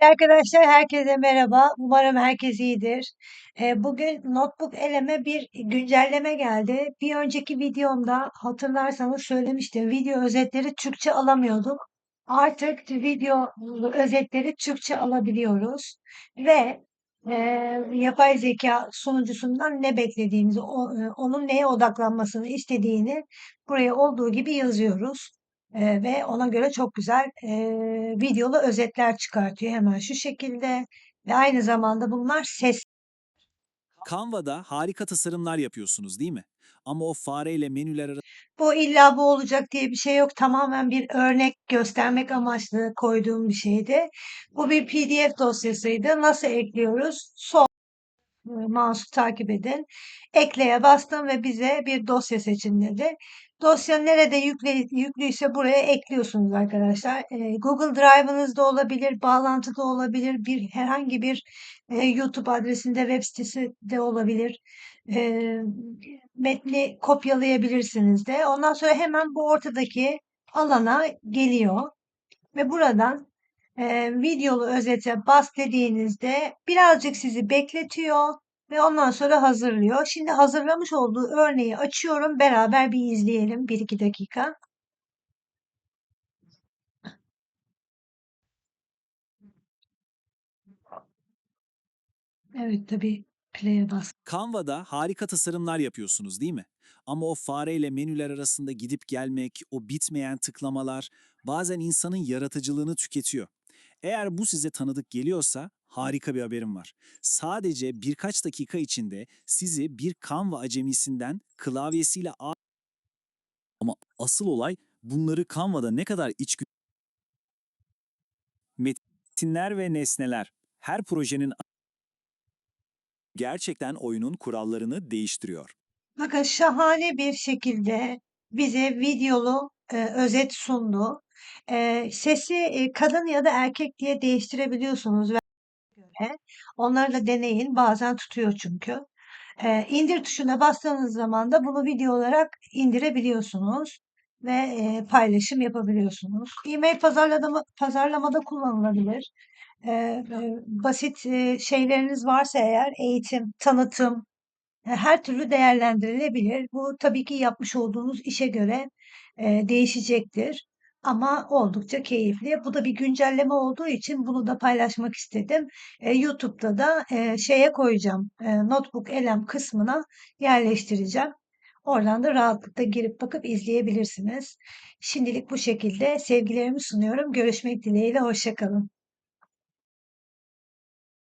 Arkadaşlar herkese merhaba. Umarım herkes iyidir. Eee, bugün Notebook Elem'e bir güncelleme geldi. Bir önceki videomda hatırlarsanız söylemiştim. Video özetleri Türkçe alamıyorduk. Artık video özetleri Türkçe alabiliyoruz. Ve eee, yapay zeka sunucusundan ne beklediğimizi, o- e, onun neye odaklanmasını istediğini buraya olduğu gibi yazıyoruz. Eee, ve ona göre çok güzel eee, videolu özetler çıkartıyor hemen şu şekilde ve aynı zamanda bunlar ses. Canva'da harika tasarımlar yapıyorsunuz değil mi? Ama o fareyle menüler arasında Bu illa bu olacak diye bir şey yok. Tamamen bir örnek göstermek amaçlı koyduğum bir şeydi. Bu bir PDF dosyasıydı. Nasıl ekliyoruz? Sol e, mouse'u takip edin. Ekleye bastım ve bize bir dosya seçin dedi. Dosya nerede yüklü, yüklüyse buraya ekliyorsunuz arkadaşlar. E, Google Drive'ınızda olabilir, bağlantıda olabilir, bir herhangi bir e, YouTube adresinde, web sitesi de olabilir. E, metni kopyalayabilirsiniz de. Ondan sonra hemen bu ortadaki alana geliyor ve buradan e, videolu özete bas dediğinizde birazcık sizi bekletiyor ve ondan sonra hazırlıyor. Şimdi hazırlamış olduğu örneği açıyorum. Beraber bir izleyelim. 1-2 dakika. Evet tabii play'e bas. Canva'da harika tasarımlar yapıyorsunuz değil mi? Ama o fareyle menüler arasında gidip gelmek, o bitmeyen tıklamalar bazen insanın yaratıcılığını tüketiyor. Eğer bu size tanıdık geliyorsa harika bir haberim var. Sadece birkaç dakika içinde sizi bir Canva acemisinden klavyesiyle a- ama asıl olay bunları Canva'da ne kadar içgü metinler ve nesneler her projenin gerçekten oyunun kurallarını değiştiriyor. Bakın şahane bir şekilde bize videolu e, özet sundu. E, sesi e, kadın ya da erkek diye değiştirebiliyorsunuz Onları da deneyin. Bazen tutuyor çünkü. E, indir tuşuna bastığınız zaman da bunu video olarak indirebiliyorsunuz ve e, paylaşım yapabiliyorsunuz. E-mail pazarlama, pazarlamada kullanılabilir. E, basit e, şeyleriniz varsa eğer eğitim, tanıtım, e, her türlü değerlendirilebilir. Bu tabii ki yapmış olduğunuz işe göre e, değişecektir. Ama oldukça keyifli. Bu da bir güncelleme olduğu için bunu da paylaşmak istedim. E, YouTube'da da e, şeye koyacağım. E, Notebook Elem kısmına yerleştireceğim. Oradan da rahatlıkla girip bakıp izleyebilirsiniz. Şimdilik bu şekilde sevgilerimi sunuyorum. Görüşmek dileğiyle. Hoşçakalın.